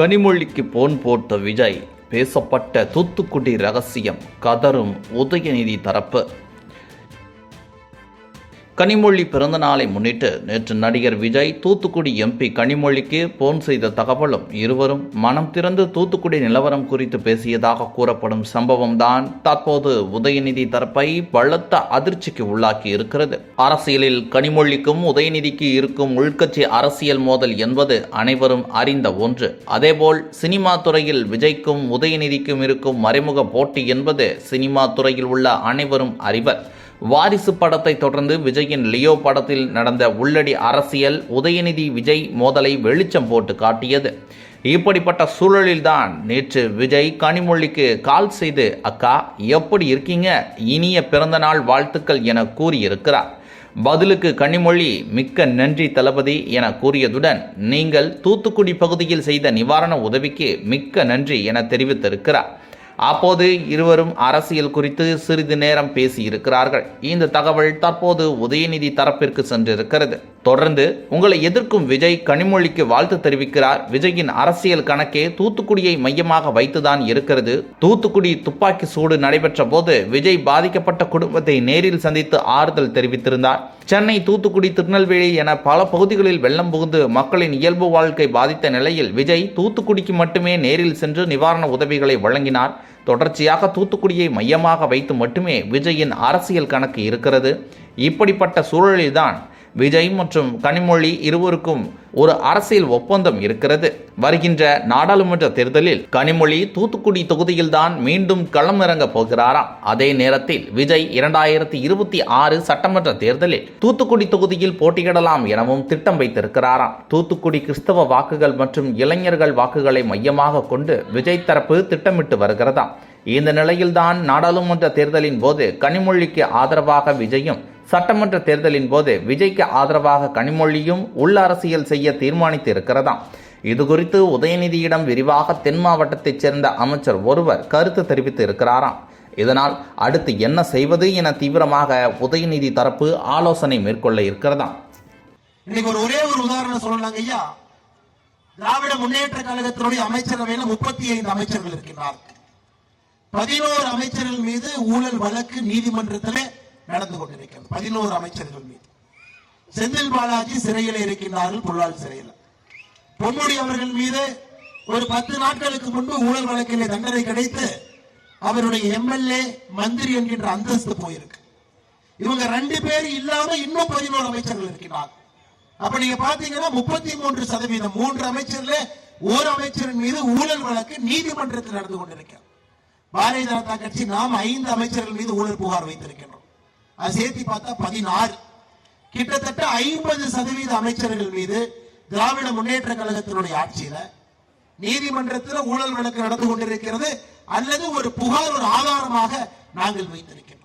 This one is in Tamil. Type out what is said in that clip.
கனிமொழிக்கு போன் போட்ட விஜய் பேசப்பட்ட தூத்துக்குடி ரகசியம் கதரும் உதயநிதி தரப்பு. கனிமொழி பிறந்த நாளை முன்னிட்டு நேற்று நடிகர் விஜய் தூத்துக்குடி எம்பி கனிமொழிக்கு போன் செய்த தகவலும் இருவரும் மனம் திறந்து தூத்துக்குடி நிலவரம் குறித்து பேசியதாக கூறப்படும் சம்பவம் தான் தற்போது உதயநிதி தரப்பை பலத்த அதிர்ச்சிக்கு உள்ளாக்கி இருக்கிறது. அரசியலில் கனிமொழிக்கும் உதயநிதிக்கு இருக்கும் உள்கட்சி அரசியல் மோதல் என்பது அனைவரும் அறிந்த ஒன்று. அதேபோல் சினிமா துறையில் விஜய்க்கும் உதயநிதிக்கும் இருக்கும் மறைமுக போட்டி என்பது சினிமா துறையில் உள்ள அனைவரும் அறிவர். வாரிசு படத்தை தொடர்ந்து விஜயின் லியோ படத்தில் நடந்த உள்ளடி அரசியல் உதயநிதி விஜய் மோதலை வெளிச்சம் போட்டு காட்டியது. இப்படிப்பட்ட சூழலில்தான் நேற்று விஜய் கனிமொழிக்கு கால் செய்து அக்கா எப்படி இருக்கீங்க? இனிய பிறந்தநாள் வாழ்த்துக்கள் என கூறியிருக்கிறார். பதிலுக்கு கனிமொழி மிக்க நன்றி தளபதி என கூறியதுடன் நீங்கள் தூத்துக்குடி பகுதியில் செய்த நிவாரண உதவிக்கு மிக்க நன்றி என தெரிவித்திருக்கிறார். அப்போது இருவரும் அரசியல் குறித்து சிறிது நேரம் பேசியிருக்கிறார்கள். இந்த தகவல் தற்போது உதயநிதி தரப்பிற்கு சென்றிருக்கிறது. தொடர்ந்து உங்களை எதிர்க்கும் விஜய் கனிமொழிக்கு வாழ்த்து தெரிவிக்கிறார். விஜயின் அரசியல் கணக்கே தூத்துக்குடியை மையமாக வைத்துதான் இருக்கிறது. தூத்துக்குடி துப்பாக்கி சூடு நடைபெற்ற போது விஜய் பாதிக்கப்பட்ட குடும்பத்தை நேரில் சந்தித்து ஆறுதல் தெரிவித்திருந்தார். சென்னை தூத்துக்குடி திருநெல்வேலி என பல பகுதிகளில் வெள்ளம் புகுந்து மக்களின் இயல்பு வாழ்க்கை பாதித்த நிலையில் விஜய் தூத்துக்குடிக்கு மட்டுமே நேரில் சென்று நிவாரண உதவிகளை வழங்கினார். தொடர்ச்சியாக தூத்துக்குடியை மையமாக வைத்து மட்டுமே விஜயின் அரசியல் கணக்கு இருக்கிறது. இப்படிப்பட்ட சூழலில்தான் விஜய் மற்றும் கனிமொழி இருவருக்கும் ஒரு அரசியல் ஒப்பந்தம் இருக்கிறது. வருகின்ற நாடாளுமன்ற தேர்தலில் கனிமொழி தூத்துக்குடி தொகுதியில்தான் மீண்டும் களமிறங்க போகிறாராம். அதே நேரத்தில் விஜய் இரண்டாயிரத்தி இருபத்தி ஆறு சட்டமன்ற தேர்தலில் தூத்துக்குடி தொகுதியில் போட்டியிடலாம் எனவும் திட்டம் வைத்திருக்கிறாராம். தூத்துக்குடி கிறிஸ்தவ வாக்குகள் மற்றும் இளைஞர்கள் வாக்குகளை மையமாக கொண்டு விஜய் தரப்பு திட்டமிட்டு வருகிறதாம். இந்த நிலையில்தான் நாடாளுமன்ற தேர்தலின் போது கனிமொழிக்கு ஆதரவாக விஜயும் சட்டமன்ற தேர்தலின் போது விஜய்க்கு ஆதரவாக கனிமொழியும் உள் அரசியல் செய்ய தீர்மானித்து இருக்கிறதாம் இதுகுறித்து உதயநிதியிடம் விரிவாக தென் மாவட்டத்தைச் சேர்ந்த அமைச்சர் ஒருவர் கருத்து தெரிவித்து இருக்கிறாராம் இதனால் அடுத்து என்ன செய்வது என தீவிரமாக உதயநிதி தரப்பு ஆலோசனை மேற்கொள்ள இருக்கிறதாம். இன்னைக்கு ஒரு ஒரே ஒரு உதாரணம் சொல்லலாங்க ஐயா. திராவிட முன்னேற்ற கழகத்தினுடைய அமைச்சரவையில் முப்பத்தி ஐந்து அமைச்சர்கள் இருக்கின்றார்கள். பதினோரு அமைச்சர்கள் மீது ஊழல் வழக்கு நீதிமன்றத்திலே நடந்து கொண்டிருக்கிறது. பதினோரு அமைச்சர்கள் மீது. செந்தில் பாலாஜி சிறையில் இருக்கின்றார்கள் புல்லால் சிறையில். பொன்முடி அவர்கள் மீது ஒரு பத்து நாட்களுக்கு முன்பு ஊழல் வழக்கிலே தண்டனை கிடைத்து அவருடைய எம்எல்ஏ மந்திரி என்கின்ற அந்தஸ்து போயிருக்கு. இவங்க ரெண்டு பேர் இல்லாம இன்னும் பதினோரு அமைச்சர்கள் இருக்கிறார் அப்ப நீங்க பாத்தீங்கன்னா முப்பத்தி மூன்று சதவீதம் மூன்று அமைச்சர்ல ஒரு அமைச்சரின் மீது ஊழல் வழக்கு நீதிமன்றத்தில் நடந்து கொண்டிருக்கிறது. பாரதிய ஜனதா கட்சி நாம் ஐந்து அமைச்சர்கள் மீது ஊழல் புகார் வைத்திருக்கின்றோம். அது சேர்த்து பார்த்தா பதினாறு. கிட்டத்தட்ட ஐம்பது சதவீத அமைச்சர்கள் மீது திராவிட முன்னேற்ற கழகத்தினுடைய ஆட்சியில நீதிமன்றத்தில் ஊழல் வழக்கு நடந்து கொண்டிருக்கிறது. அல்லது ஒரு புகார் ஒரு ஆதாரமாக நாங்கள் வைத்திருக்கிறோம்.